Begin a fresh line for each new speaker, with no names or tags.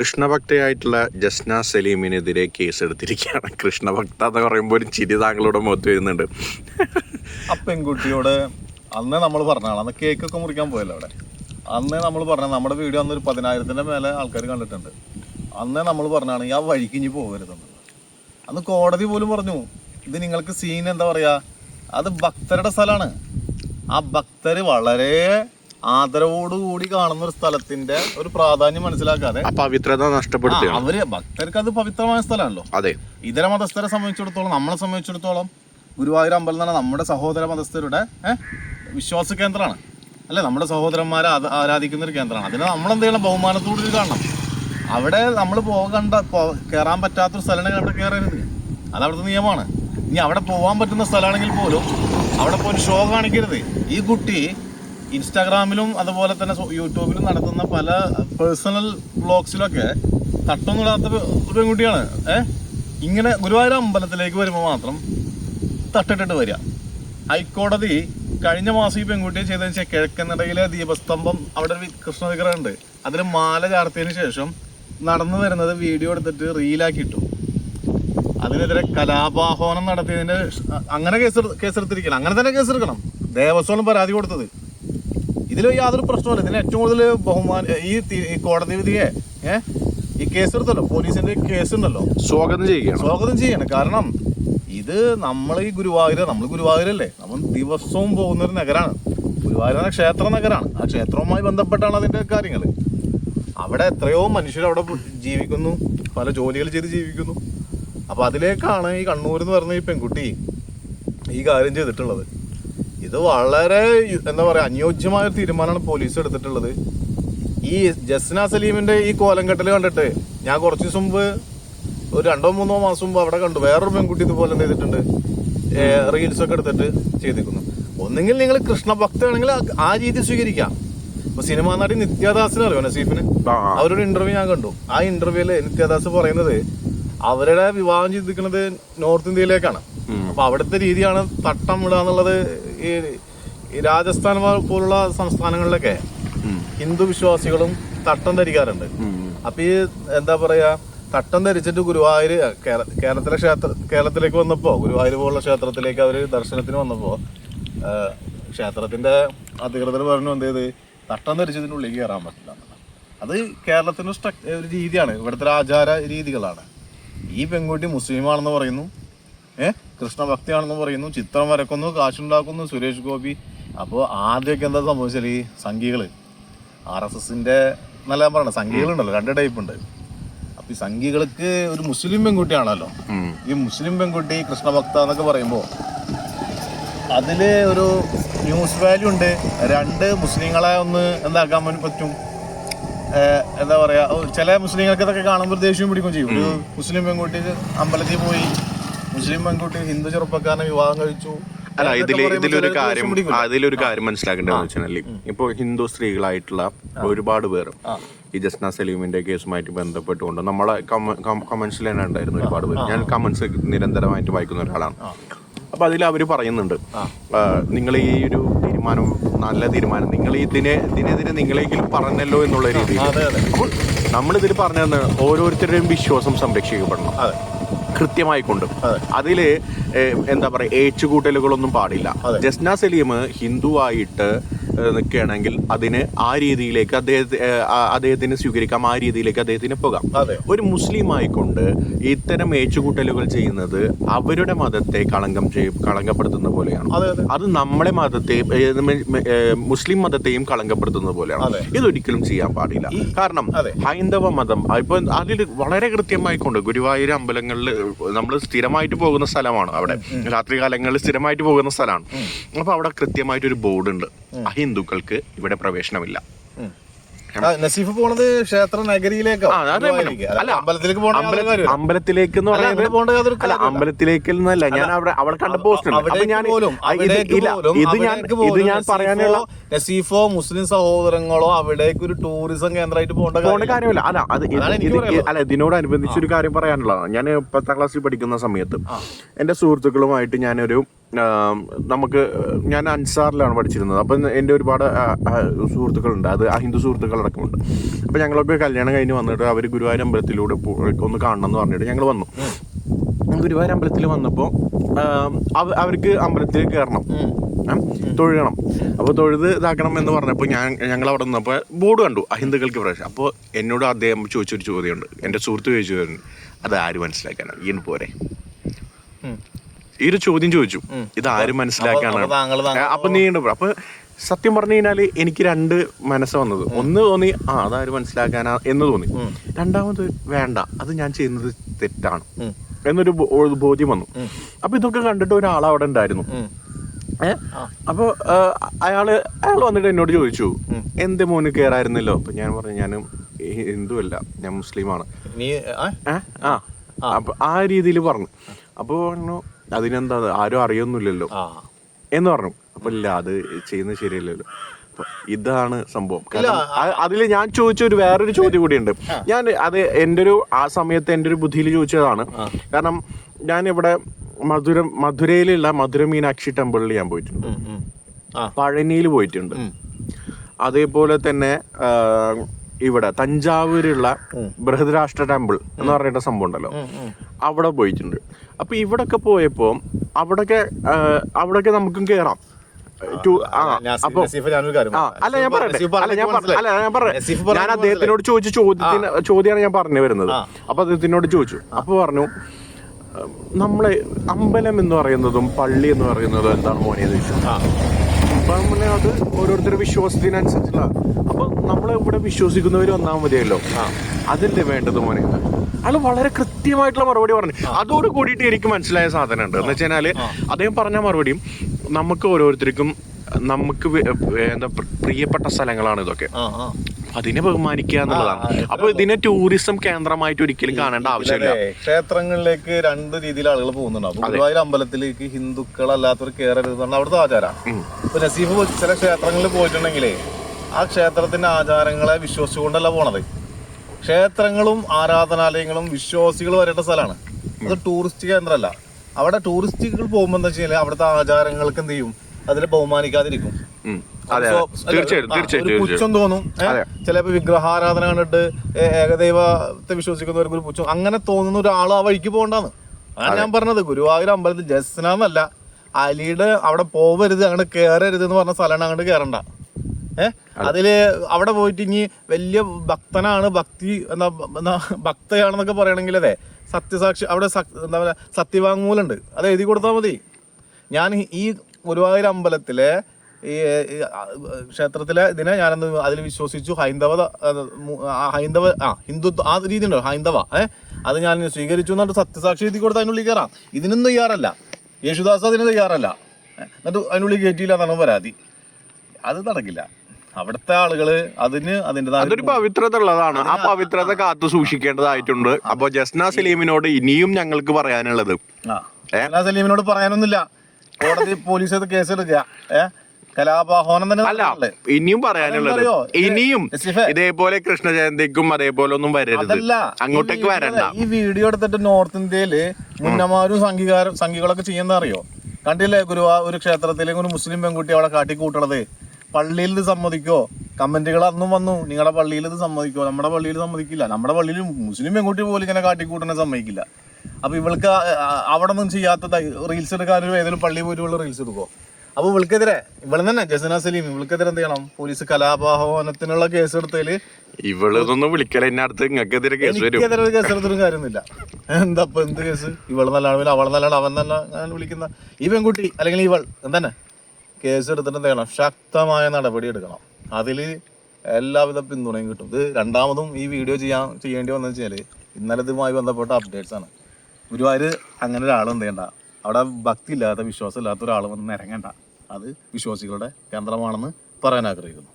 കൃഷ്ണഭക്തയായിട്ടുള്ള ജസ്ന സലീമിനെതിരെ കേസെടുത്തിരിക്കുകയാണ്. കൃഷ്ണഭക്ത എന്ന് പറയുമ്പോൾ ഒരു ചിരി താങ്കളുടെ മുഖത്ത് വരുന്നുണ്ട്.
ആ പെൺകുട്ടിയോട് അന്ന് നമ്മൾ പറഞ്ഞാണ് അന്ന് കേക്ക് ഒക്കെ മുറിക്കാൻ പോയല്ലോ അവിടെ. അന്ന് നമ്മൾ പറഞ്ഞ നമ്മുടെ വീഡിയോ അന്ന് ഒരു പതിനായിരത്തിന്റെ മേലെ ആൾക്കാർ കണ്ടിട്ടുണ്ട്. അന്ന് നമ്മൾ പറഞ്ഞാണ് ആ വഴിക്ക് ഇനി പോകരുതെന്ന്. അന്ന് കോടതി പോലും പറഞ്ഞു ഇത് നിങ്ങൾക്ക് സീൻ എന്താ പറയാ? അത് ഭക്തരുടെ സ്ഥലമാണ്. ആ ഭക്തർ വളരെ ആദരവോടുകൂടി കാണുന്ന ഒരു സ്ഥലത്തിന്റെ ഒരു പ്രാധാന്യം മനസ്സിലാക്കാതെ
പവിത്രത നഷ്ടപ്പെടുത്തി
അവർ ഭക്തർക്ക് അത് പവിത്രമായ സ്ഥലമാണല്ലോ.
അതെ.
ഇതര മതസ്ഥരെ സംബന്ധിച്ചിടത്തോളം നമ്മളെ സംബന്ധിച്ചിടത്തോളം ഗുരുവായൂർ അമ്പലം എന്ന് പറഞ്ഞാൽ നമ്മുടെ സഹോദര മതസ്ഥരുടെ വിശ്വാസ കേന്ദ്രമാണ്. അല്ലെ? നമ്മുടെ സഹോദരന്മാരെ ആരാധിക്കുന്ന ഒരു കേന്ദ്രമാണ്. അതിനെ ചെയ്യണം? ബഹുമാനത്തോട് കാണണം. അവിടെ നമ്മൾ പോകണ്ട കയറാൻ പറ്റാത്തൊരു സ്ഥലമാണെങ്കിൽ അവിടെ കയറരുത് അത് അവിടുത്തെ നിയമമാണ്. ഇനി അവിടെ പോകാൻ പറ്റുന്ന സ്ഥലമാണെങ്കിൽ പോലും അവിടെ പോയി ഷോ കാണിക്കരുത്. ഈ കുട്ടി ഇൻസ്റ്റാഗ്രാമിലും അതുപോലെ തന്നെ യൂട്യൂബിലും നടത്തുന്ന പല പേഴ്സണൽ ബ്ലോഗ്സിലൊക്കെ തട്ടൊന്നുമിടാത്ത പെൺകുട്ടിയാണ്. ഏഹ് ഇങ്ങനെ ഗുരുവായൂർ അമ്പലത്തിലേക്ക് വരുമ്പോൾ മാത്രം തട്ടിട്ടിട്ട് വരിക. ഹൈക്കോടതി കഴിഞ്ഞ മാസം ഈ പെൺകുട്ടിയെ ചെയ്തതെന്ന് വെച്ചാൽ കിഴക്കനടയിലെ ദീപസ്തംഭം അവിടെ ഒരു കൃഷ്ണ വിഗ്രഹം ഉണ്ട് അതിൽ മാല ചാർത്തിയതിന് ശേഷം നടന്നു വരുന്നത് വീഡിയോ എടുത്തിട്ട് റീലാക്കി ഇട്ടു അതിനെതിരെ കലാപാഹ്വാനം നടത്തിയതിന്റെ അങ്ങനെ കേസ് കേസെടുത്തിരിക്കണം അങ്ങനെ തന്നെ കേസെടുക്കണം. ദേവസ്വം പരാതി കൊടുത്തത്. ഇതിൽ യാതൊരു പ്രശ്നമില്ല ഇതിന് ഏറ്റവും കൂടുതൽ ബഹുമാന ഈ കോടതി വിധിയെ ഏഹ് ഈ കേസെടുത്തല്ലോ പോലീസിന്റെ കേസ് ഉണ്ടല്ലോ.
സ്വാഗതം ചെയ്യുകയാണ്.
സ്വാഗതം ചെയ്യണം. കാരണം ഇത് നമ്മൾ ഈ ഗുരുവായൂർ നമ്മൾ ഗുരുവായൂരല്ലേ? നമ്മൾ ദിവസവും പോകുന്ന ഒരു നഗരമാണ് ഗുരുവായൂർ എന്ന ക്ഷേത്ര നഗരമാണ് ആ ക്ഷേത്രവുമായി ബന്ധപ്പെട്ടാണ് അതിന്റെ കാര്യങ്ങൾ അവിടെ എത്രയോ മനുഷ്യർ അവിടെ ജീവിക്കുന്നു. പല ജോലികൾ ചെയ്ത് ജീവിക്കുന്നു. അപ്പൊ അതിലേക്കാണ് ഈ കണ്ണൂർ എന്ന് പറഞ്ഞ ഈ പെൺകുട്ടി ഈ കാര്യം ചെയ്തിട്ടുള്ളത്. ഇത് വളരെ എന്താ പറയാ അനുയോജ്യമായ ഒരു തീരുമാനമാണ് പോലീസ് എടുത്തിട്ടുള്ളത്. ഈ ജസ്ന സലീമിന്റെ ഈ കോലം കെട്ടൽ കണ്ടിട്ട് ഞാൻ കുറച്ച് ദിവസം മുമ്പ് ഒരു രണ്ടോ മൂന്നോ മാസം മുമ്പ് അവിടെ കണ്ടു. വേറൊരു പെൺകുട്ടി ഇതുപോലെ ചെയ്തിട്ടുണ്ട്? റീൽസ് ഒക്കെ എടുത്തിട്ട് ചെയ്തിരിക്കുന്നു. ഒന്നെങ്കിൽ നിങ്ങൾ കൃഷ്ണഭക്തയാണെങ്കിൽ ആ- രീതി സ്വീകരിക്കാം. അപ്പൊ സിനിമാ നടി നിത്യദാസിനെ അറിയോ നസീഫിന്. അവരൊരു ഇന്റർവ്യൂ ഞാൻ കണ്ടു. ആ ഇന്റർവ്യൂൽ നിത്യദാസ് പറയുന്നത് അവരുടെ വിവാഹം ചെയ്തിരിക്കുന്നത് നോർത്ത് ഇന്ത്യയിലേക്കാണ്. അപ്പൊ അവിടുത്തെ രീതിയാണ് തട്ടം ഇടുക എന്നുള്ളത് ഈ രാജസ്ഥാൻ പോലുള്ള സംസ്ഥാനങ്ങളിലൊക്കെ ഹിന്ദു വിശ്വാസികളും തട്ടം ധരിക്കാറുണ്ട്. അപ്പൊ ഈ എന്താ പറയാ തട്ടം ധരിച്ചിട്ട് ഗുരുവായൂർ കേരളത്തിലെ ക്ഷേത്ര കേരളത്തിലേക്ക് വന്നപ്പോ ഗുരുവായൂർ പോലുള്ള ക്ഷേത്രത്തിലേക്ക് അവർ ദർശനത്തിന് വന്നപ്പോ ക്ഷേത്രത്തിന്റെ അധികൃതർ പറഞ്ഞു എന്ത് ചെയ്ത്? തട്ടം ധരിച്ചതിന്റെ ഉള്ളിൽ കയറാൻ പറ്റില്ല. അത് കേരളത്തിന്റെ സ്ട്രക്- ഒരു രീതിയാണ്. ഇവിടുത്തെ ആചാര രീതികളാണ്. ഈ പെൺകുട്ടി മുസ്ലിമാണെന്ന് പറയുന്നു. ഏഹ് കൃഷ്ണഭക്തിയാണെന്ന് പറയുന്നു ചിത്രം വരക്കുന്നു കാശുണ്ടാക്കുന്നു സുരേഷ് ഗോപി. അപ്പോൾ ആദ്യമൊക്കെ എന്താ സംഭവിച്ചാൽ ഈ സംഖ്യകൾ ആർ എസ് എസിന്റെ നല്ല ഞാൻ പറയണം സംഘികളുണ്ടല്ലോ രണ്ട് ടൈപ്പ് ഉണ്ട് അപ്പോൾ ഈ സംഘികൾക്ക് ഒരു മുസ്ലിം പെൺകുട്ടിയാണല്ലോ. ഈ മുസ്ലിം പെൺകുട്ടി കൃഷ്ണഭക്ത എന്നൊക്കെ പറയുമ്പോൾ അതിൽ ഒരു ന്യൂസ് വാല്യൂ ഉണ്ട്. രണ്ട് മുസ്ലിങ്ങളെ ഒന്ന് എന്താക്കാൻ വേണ്ടി പറ്റും? എന്താ പറയുക ചില മുസ്ലിങ്ങൾക്ക് ഇതൊക്കെ കാണുമ്പോൾ ദേഷ്യം പിടിക്കുകയും ചെയ്യും. ഒരു മുസ്ലിം പെൺകുട്ടി അമ്പലത്തിൽ പോയി മുസ്ലിം പെൺകുട്ടി ഹിന്ദു ചെറുപ്പക്കാരനെ വിവാഹം കഴിച്ചു.
അല്ല
ഇതിൽ
ഇതിലൊരു കാര്യം ഇതിലൊരു കാര്യം മനസ്സിലാക്കേണ്ടതെന്ന് വെച്ചാൽ ഇപ്പൊ ഹിന്ദു സ്ത്രീകളായിട്ടുള്ള ഒരുപാട് പേർ ഈ ജസ്ന സലീമിന്റെ കേസുമായിട്ട് ബന്ധപ്പെട്ടുകൊണ്ട് നമ്മളെ കമന്റ്സിൽ തന്നെ ഉണ്ടായിരുന്നു ഒരുപാട് പേര്. ഞാൻ കമന്റ്സ് നിരന്തരമായിട്ട് വായിക്കുന്ന ഒരാളാണ്. അപ്പൊ അതിൽ അവർ പറയുന്നുണ്ട് നിങ്ങൾ ഈ ഒരു തീരുമാനം നല്ല തീരുമാനം നിങ്ങൾ ഇതിനെ ഇതിനെതിരെ നിങ്ങളെങ്കിലും പറഞ്ഞല്ലോ എന്നുള്ള രീതിയിൽ അപ്പോൾ നമ്മളിതിൽ പറഞ്ഞതെന്ന് ഓരോരുത്തരുടെയും വിശ്വാസം സംരക്ഷിക്കപ്പെടണം. കൃത്യമായി കൊണ്ട്. അതിൽ അതിൽ എന്താ പറയാ ഏച്ചുകൂട്ടലുകളൊന്നും പാടില്ല. ജസ്ന സലീം ഹിന്ദുവായിട്ട് ഏഹ്, നിൽക്കുകയാണെങ്കിൽ അതിന് ആ രീതിയിലേക്ക് അദ്ദേഹത്തെ അദ്ദേഹത്തിന് സ്വീകരിക്കാം ആ രീതിയിലേക്ക് അദ്ദേഹത്തിന് പോകാം. ഒരു മുസ്ലിം ആയിക്കൊണ്ട് ഇത്തരം ഏച്ചുകൂട്ടലുകൾ ചെയ്യുന്നത് അവരുടെ മതത്തെ കളങ്കം ചെയ്യും കളങ്കപ്പെടുത്തുന്ന പോലെയാണ്.
അതെ
നമ്മളെ മതത്തെ മുസ്ലിം മതത്തെയും കളങ്കപ്പെടുത്തുന്നത് പോലെയാണ്. ഇതൊരിക്കലും ചെയ്യാൻ പാടില്ല. കാരണം ഹൈന്ദവ മതം ഇപ്പൊ അതിൽ വളരെ കൃത്യമായിക്കൊണ്ട് ഗുരുവായൂർ അമ്പലങ്ങളിൽ നമ്മൾ സ്ഥിരമായിട്ട് പോകുന്ന സ്ഥലമാണ് അവിടെ. രാത്രി കാലങ്ങളിൽ സ്ഥിരമായിട്ട് പോകുന്ന സ്ഥലമാണ്. അപ്പൊ അവിടെ കൃത്യമായിട്ട് ഒരു ബോർഡ് ഉണ്ട് അഹിന്ദുക്കൾക്ക് ഇവിടെ പ്രവേശനമില്ല.
നസീഫ് പോണത് ക്ഷേത്ര നഗരിയിലേക്കോ. അല്ല,
അല്ല,
അമ്പലത്തിലേക്ക്
എന്ന്
അല്ല,
പറയുന്നത് അല്ല. അമ്പലത്തിലേക്ക് എന്നല്ല ഞാൻ അവിടെ അവിടെ കണ്ട പോസ്റ്റ് ഇത് ഞാൻ ഇത് ഞാൻ പറയാനുള്ള
നസീഫോ മുസ്ലിം സഹോദരങ്ങളോ അവിടേക്ക് ഒരു ടൂറിസം കേന്ദ്രമായിട്ട് പോകേണ്ട കാര്യമില്ല.
അല്ല അത്
അല്ല
അല്ല ഇതിനോടനുബന്ധിച്ച് ഒരു കാര്യം പറയാനുള്ളതാണ്. ഞാൻ പത്താം ക്ലാസ്സിൽ പഠിക്കുന്ന സമയത്ത് എന്റെ സുഹൃത്തുക്കളുമായിട്ട് ഞാനൊരു നമുക്ക് ഞാൻ അൻസാറിലാണ് പഠിച്ചിരുന്നത്. അപ്പം എന്റെ ഒരുപാട് സുഹൃത്തുക്കളുണ്ട്. അത് ഹിന്ദു സുഹൃത്തുക്കളടക്കമുണ്ട്. അപ്പം ഞങ്ങളൊക്കെ കല്യാണം കഴിഞ്ഞ് വന്നിട്ട് അവർ ഗുരുവായൂർ അമ്പലത്തിലൂടെ ഒന്ന് കാണണം എന്ന് പറഞ്ഞിട്ട് ഞങ്ങൾ വന്നു. ഗുരുവായൂർ അമ്പലത്തിൽ വന്നപ്പോൾ അവർക്ക് അമ്പലത്തിൽ കയറണം? തൊഴുകണം. അപ്പോൾ തൊഴുത് ഇതാക്കണം എന്ന് പറഞ്ഞപ്പോൾ ഞാൻ ഞങ്ങൾ അവിടെ നിന്നപ്പോൾ ബോർഡ് കണ്ടു. അഹിന്ദുക്കൾക്ക് പ്രവേശനം അപ്പോൾ എന്നോട് അദ്ദേഹം ചോദിച്ചൊരു ചോദ്യമുണ്ട്. എന്റെ സുഹൃത്ത് ചോദിച്ചു അത് ആര് മനസ്സിലാക്കാനാണ് ഈ പോരെ. ഈ ഒരു ചോദ്യം ചോദിച്ചു. ഇത് ആരും മനസ്സിലാക്കാനാണ്.
അപ്പൊ
നീ അപ്പൊ സത്യം പറഞ്ഞു കഴിഞ്ഞാൽ എനിക്ക് രണ്ട് മനസ്സ് വന്നത്. ഒന്ന് തോന്നി ആ അതാരും മനസ്സിലാക്കാനാ എന്ന് തോന്നി. രണ്ടാമത് വേണ്ട അത് ഞാൻ ചെയ്യുന്നത് തെറ്റാണ് എന്നൊരു ബോധ്യം വന്നു. അപ്പൊ ഇതൊക്കെ കണ്ടിട്ട് ഒരാൾ അവിടെ ഉണ്ടായിരുന്നു. അപ്പൊ അയാൾ അയാൾ വന്നിട്ട് എന്നോട് ചോദിച്ചു എന്റെ മോന് കേറായിരുന്നല്ലോ? അപ്പൊ ഞാൻ പറഞ്ഞു ഞാൻ ഹിന്ദു അല്ല ഞാൻ മുസ്ലിമാണ്?
ആ?
അപ്പൊ ആ രീതിയിൽ പറഞ്ഞു. അപ്പൊ പറഞ്ഞു അതിനെന്താ അത് ആരും അറിയൊന്നുമില്ലല്ലോ. എന്ന് പറഞ്ഞു. അപ്പൊ ഇല്ല അത് ചെയ്യുന്നത് ശരിയല്ലല്ലോ. ഇതാണ് സംഭവം. അതിൽ ഞാൻ ചോദിച്ച ഒരു വേറൊരു ചോദ്യം കൂടിയുണ്ട്. ഞാൻ അത് എന്റെ ഒരു ആ സമയത്ത് എന്റെ ഒരു ബുദ്ധിയിൽ ചോദിച്ചതാണ്. കാരണം ഞാൻ ഇവിടെ മധുരം മധുരയിലുള്ള മധുര മീനാക്ഷി ടെമ്പിളിൽ ഞാൻ പോയിട്ടുണ്ട്. പഴനിയിൽ പോയിട്ടുണ്ട്. അതേപോലെ തന്നെ ഇവിടെ തഞ്ചാവൂരുള്ള ബൃഹദരാഷ്ട്ര ടെമ്പിൾ എന്ന് പറഞ്ഞിട്ട് സംഭവം ഉണ്ടല്ലോ. അവിടെ പോയിട്ടുണ്ട്. അപ്പൊ ഇവിടൊക്കെ പോയപ്പോ അവിടൊക്കെ അവിടൊക്കെ നമുക്കും കേറാം. അല്ല ഞാൻ പറയട്ടെ. അല്ല ഞാൻ അല്ല ഞാൻ ഞാൻ അദ്ദേഹത്തിനോട് ചോദിച്ച ചോദ്യത്തിന് ചോദ്യമാണ് ഞാൻ പറഞ്ഞു വരുന്നത്. അപ്പൊ അദ്ദേഹത്തിനോട് ചോദിച്ചു. അപ്പൊ പറഞ്ഞു നമ്മളെ അമ്പലം എന്ന് പറയുന്നതും പള്ളി എന്ന് പറയുന്നതും എന്താണ് മോനെ
ചോദിച്ചത്.
അപ്പൊ പിന്നെ അത് ഓരോരുത്തരുടെ വിശ്വാസത്തിനനുസരിച്ചുള്ള അപ്പൊ നമ്മളെ ഇവിടെ വിശ്വസിക്കുന്നവർ വന്നാൽ മതിയല്ലോ. അതല്ലേ വേണ്ടത് മോനെ. അയാൾ വളരെ കൃത്യമായിട്ടുള്ള മറുപടി പറഞ്ഞു. അതോട് കൂടിയിട്ട് എനിക്ക് മനസ്സിലായ സാധനം ഉണ്ട് എന്ന് വെച്ചാൽ അദ്ദേഹം പറഞ്ഞ മറുപടിയും നമുക്ക് ഓരോരുത്തർക്കും നമുക്ക് എന്താ പ്ര- പ്രിയപ്പെട്ട സ്ഥലങ്ങളാണ് ഇതൊക്കെ. അതിനെ ബഹുമാനിക്കുക എന്നുള്ളതാണ്. അപ്പൊ ഇതിനെ ടൂറിസം കേന്ദ്രമായിട്ട് ഒരിക്കലും കാണേണ്ട ആവശ്യമില്ല.
ക്ഷേത്രങ്ങളിലേക്ക് രണ്ട് രീതിയിൽ ആളുകൾ പോകുന്നുണ്ട്. അപ്പൊ ഗുരുവായൂർ അമ്പലത്തിലേക്ക് ഹിന്ദുക്കളല്ലാത്തവർ കയറരുതെന്നാണ് അവിടുത്തെ ആചാരം. ഇപ്പൊ നസീഫ് ചില ക്ഷേത്രങ്ങളിൽ പോയിട്ടുണ്ടെങ്കിലേ ആ ക്ഷേത്രത്തിന്റെ ആചാരങ്ങളെ വിശ്വസിച്ചുകൊണ്ടല്ല പോണത്. ക്ഷേത്രങ്ങളും ആരാധനാലയങ്ങളും വിശ്വാസികൾ വരേണ്ട സ്ഥലമാണ്. അത് ടൂറിസ്റ്റ് കേന്ദ്രമല്ല. അവിടെ ടൂറിസ്റ്റുകൾ പോകുമ്പോൾ എന്താ വെച്ചാൽ അവിടുത്തെ ആചാരങ്ങൾക്ക് എന്ത് ചെയ്യും? അതിനെ ബഹുമാനിക്കാതിരിക്കും.
തീർച്ചയായിട്ടും തീർച്ചയായിട്ടും
പുച്ഛം തോന്നും
അതെ.
ചിലപ്പോ വിഗ്രഹാരാധന കണ്ടിട്ട് ഏകദൈവത്തെ വിശ്വസിക്കുന്നവർക്ക് ഒരു പുച്ഛം. അങ്ങനെ തോന്നുന്ന ഒരാൾ ആ വഴിക്ക് പോകണ്ടാന്ന്. അതാണ് ഞാൻ പറഞ്ഞത്. ഗുരുവായൂർ അമ്പലത്തിൽ ജസ്നാന്നല്ല. അലിയുടെ അവിടെ പോവരുത് അങ്ങോട്ട് കയറരുത് എന്ന് പറഞ്ഞ സ്ഥലമാണ് അങ്ങോട്ട് കയറണ്ട ഏഹ് അതിൽ അവിടെ പോയിട്ട് ഇനി വലിയ ഭക്തനാണ് ഭക്തി എന്താ എന്താ ഭക്തയാണെന്നൊക്കെ പറയണമെങ്കിൽ അതെ. സത്യസാക്ഷി അവിടെ എന്താ പറയാ സത്യവാങ്മൂലുണ്ട്. അത് എഴുതി കൊടുത്താൽ മതി. ഞാൻ ഈ ഗുരുവായൂർ അമ്പലത്തിലെ ഈ ക്ഷേത്രത്തിലെ ഇതിനെ ഞാനന്ന് അതിൽ വിശ്വസിച്ചു. ഹൈന്ദവ ഹൈന്ദവ ആ ഹിന്ദുത്വ ആ രീതി ഉണ്ടോ ഹൈന്ദവ ഏ? അത് ഞാൻ സ്വീകരിച്ചു എന്നിട്ട് സത്യസാക്ഷി എഴുതി കൊടുത്ത് അതിനുള്ളിൽ കയറാം. ഇതിനും തയ്യാറല്ല. യേശുദാസ് അതിന് തയ്യാറല്ല. എന്നിട്ട് അതിനുള്ളിൽ കയറ്റിയില്ല എന്നാണ് പരാതി. അത് നടക്കില്ല. അവിടുത്തെ ആളുകൾ അതിന് അതിന്റെ
അതൊരു പവിത്രത ഉള്ളതാണ് ആ പവിത്രത കാത്തു സൂക്ഷിക്കേണ്ടതായിട്ടുണ്ട്. അപ്പൊ ജസ്ന സലീമിനോട് ഇനിയും ഞങ്ങൾക്ക് പറയാനുള്ളത്.
ആ. സലീമിനോട് പറയാനൊന്നുമില്ല. കോടതി പോലീസ് കേസ് കേസെടുക്കുക. ഏ? തന്നെ
അല്ല ഇനിയും പറയാനുള്ളത് ഇനിയും ഇതേപോലെ കൃഷ്ണ ജയന്തിക്കും അതേപോലെ ഒന്നും വരരുത്. അങ്ങോട്ടേക്ക് വരണ്ട.
ഈ വീഡിയോ എടുത്തിട്ട് നോർത്ത് ഇന്ത്യയിൽ മുന്നമാരും സംഘികാരം സംഘികളൊക്കെ ചെയ്യുന്ന അറിയോ? കണ്ടില്ലേ ഗുരുവാ ഒരു ക്ഷേത്രത്തിലെ ഒരു മുസ്ലിം പെൺകുട്ടി അവിടെ കാട്ടിക്കൂട്ടണത് പള്ളിയിൽ ഇത് സമ്മതിക്കോ? കമന്റുകൾ അന്നും വന്നു. നിങ്ങളെ പള്ളിയിൽ ഇത് സമ്മതിക്കോ? നമ്മുടെ പള്ളിയിൽ സമ്മതിക്കില്ല. നമ്മുടെ പള്ളിയിൽ മുസ്ലിം പെൺകുട്ടി പോലും ഇങ്ങനെ കാട്ടിക്കൂട്ടനെ സമ്മതിക്കില്ല. അപ്പൊ ഇവൾക്ക് അവിടെ ഒന്നും ചെയ്യാത്ത റീൽസ് എടുക്കാനൊരു ഏതെങ്കിലും പള്ളി പോലുള്ള റീൽസ് എടുക്കോ അപ്പൊ ഇവൾക്കെതിരെ ഇവൾ തന്നെ ജസന സലീം ഇവൾക്കെതിരെ എന്ത് ചെയ്യണം? പോലീസ് കലാപാഹ്വാനത്തിനുള്ള കേസ് എടുത്തതിൽ
ഇവളൊന്നും വിളിക്കല എന്നെ അടുത്ത് നിങ്ങൾക്കെതിരെ കേസ് വരും.
എനിക്കെതിരെ ഒരു കേസ് എടുത്തിട്ടും കാര്യമൊന്നുമില്ല. എന്താ ഇപ്പൊ എന്ത് കേസ്? ഇവൾ നല്ലതാണ് അവളെ അവൾ നല്ലതാണ് അവൻ നല്ല ഞാൻ വിളിക്കുന്ന ഈ പെൺകുട്ടി അല്ലെങ്കിൽ ഇവൾ എന്താണ്? കേസ് എടുത്തിട്ട് എന്ത് ചെയ്യണം? ശക്തമായ നടപടി എടുക്കണം. അതിൽ എല്ലാവിധ പിന്തുണയും കിട്ടും. ഇത് രണ്ടാമതും ഈ വീഡിയോ ചെയ്യാൻ ചെയ്യേണ്ടി വന്നു വെച്ചാൽ ഇന്നലെ ഇതുമായി ബന്ധപ്പെട്ട അപ്ഡേറ്റ്സ് ആണ്. ഗുരുവായൂർ അങ്ങനെ ഒരാളും എന്ത് ചെയ്യണ്ട? അവിടെ ഭക്തി ഇല്ലാത്ത വിശ്വാസം ഇല്ലാത്ത ഒരാൾ വന്ന് ഇറങ്ങണ്ട അത് വിശ്വാസികളുടെ കേന്ദ്രമാണെന്ന് പറയാൻ ആഗ്രഹിക്കുന്നു.